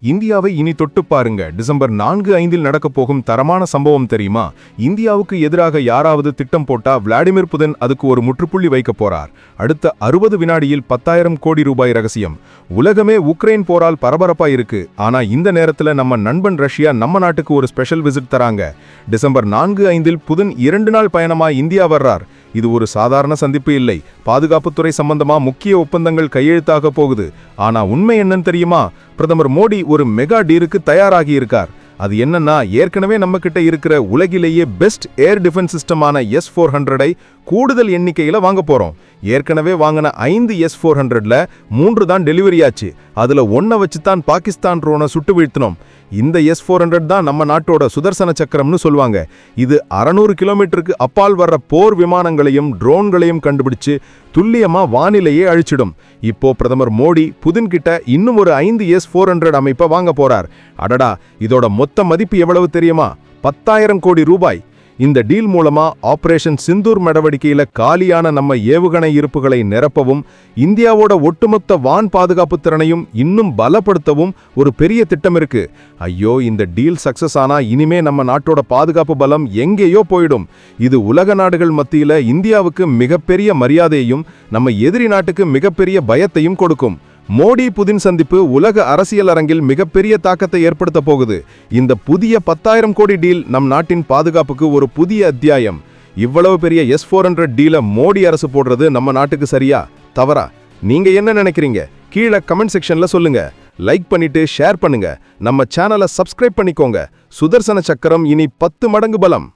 இந்தியாவை இனி தொட்டு பாருங்க. டிசம்பர் நான்கு ஐந்தில் நடக்கப் போகும் தரமான சம்பவம் தெரியுமா? இந்தியாவுக்கு எதிராக யாராவது திட்டம் போட்டா விளாடிமிர் புதன் அதுக்கு ஒரு முற்றுப்புள்ளி வைக்க போறார். அடுத்த அறுபது வினாடியில் பத்தாயிரம் கோடி ரூபாய் ரகசியம். உலகமே உக்ரைன் போரால் பரபரப்பா இருக்கு. ஆனா இந்த நேரத்துல நம்ம நண்பன் ரஷ்யா நம்ம நாட்டுக்கு ஒரு ஸ்பெஷல் விசிட் தராங்க. டிசம்பர் நான்கு ஐந்தில் புதன் இரண்டு நாள் பயணமா இந்தியா வர்றார். இது ஒரு சாதாரண சந்திப்பு இல்லை. பாதுகாப்புத்துறை சம்பந்தமா முக்கிய ஒப்பந்தங்கள் கையெழுத்தாக போகுது. ஆனா உண்மை என்னன்னு தெரியுமா? பிரதமர் மோடி ஒரு மெகா டீருக்கு தயாராகி இருக்கார். அது என்னன்னா ஏற்கனவே நம்ம கிட்ட இருக்கிற உலகிலேயே பெஸ்ட் ஏர் டிஃபென்ஸ் சிஸ்டமான எஸ் ஃபோர் ஹண்ட்ரடை கூடுதல் எண்ணிக்கையில வாங்க போறோம். ஏற்கனவே வாங்கின ஐந்து எஸ் ஃபோர் ஹண்ட்ரட்ல மூன்று தான் டெலிவரி ஆச்சு. அதில் ஒன்றை வச்சு தான் பாகிஸ்தான் ட்ரோனை சுட்டு வீழ்த்தினோம். இந்த எஸ் ஃபோர் ஹண்ட்ரட் தான் நம்ம நாட்டோட சுதர்சன சக்கரம்னு சொல்லுவாங்க. இது அறநூறு கிலோமீட்டருக்கு அப்பால் வர்ற போர் விமானங்களையும் ட்ரோன்களையும் கண்டுபிடிச்சு துல்லியமாக வானிலையே அழிச்சிடும். இப்போ பிரதமர் மோடி புதின்கிட்ட இன்னும் ஒரு ஐந்து எஸ் ஃபோர் ஹண்ட்ரட் அமைப்பை வாங்க போறார். அடடா இதோட மொத்த மதிப்பு எவ்வளவு தெரியுமா? பத்தாயிரம் கோடி ரூபாய். இந்த டீல் மூலமா ஆபரேஷன் சிந்தூர் நடவடிக்கையில காலியான நம்ம ஏவுகணை இருப்புகளை நிரப்பவும் இந்தியாவோட ஒட்டுமொத்த வான் பாதுகாப்பு திறனையும் இன்னும் பலப்படுத்தவும் ஒரு பெரிய திட்டம் இருக்கு. ஐயோ இந்த டீல் சக்சஸ் ஆனா இனிமே நம்ம நாட்டோட பாதுகாப்பு பலம் எங்கேயோ போயிடும். இது உலக நாடுகள் மத்தியில இந்தியாவுக்கு மிகப்பெரிய மரியாதையையும் நம்ம எதிரி நாட்டுக்கு மிகப்பெரிய பயத்தையும் கொடுக்கும். மோடி புதின் சந்திப்பு உலக அரசியல் அரங்கில் மிகப்பெரிய தாக்கத்தை ஏற்படுத்த போகுது. இந்த புதிய பத்தாயிரம் கோடி டீல் நம் நாட்டின் பாதுகாப்புக்கு ஒரு புதிய அத்தியாயம். இவ்வளவு பெரிய எஸ் ஃபோர் ஹண்ட்ரட் டீல மோடி அரசு போடுறது நம்ம நாட்டுக்கு சரியா? தவறா? நீங்க என்ன நினைக்கிறீங்க? கீழே கமெண்ட் செக்ஷன்ல சொல்லுங்க. லைக் பண்ணிட்டு ஷேர் பண்ணுங்க. நம்ம சேனலை சப்ஸ்கிரைப் பண்ணிக்கோங்க. சுதர்சன சக்கரம் இனி பத்து மடங்கு பலம்.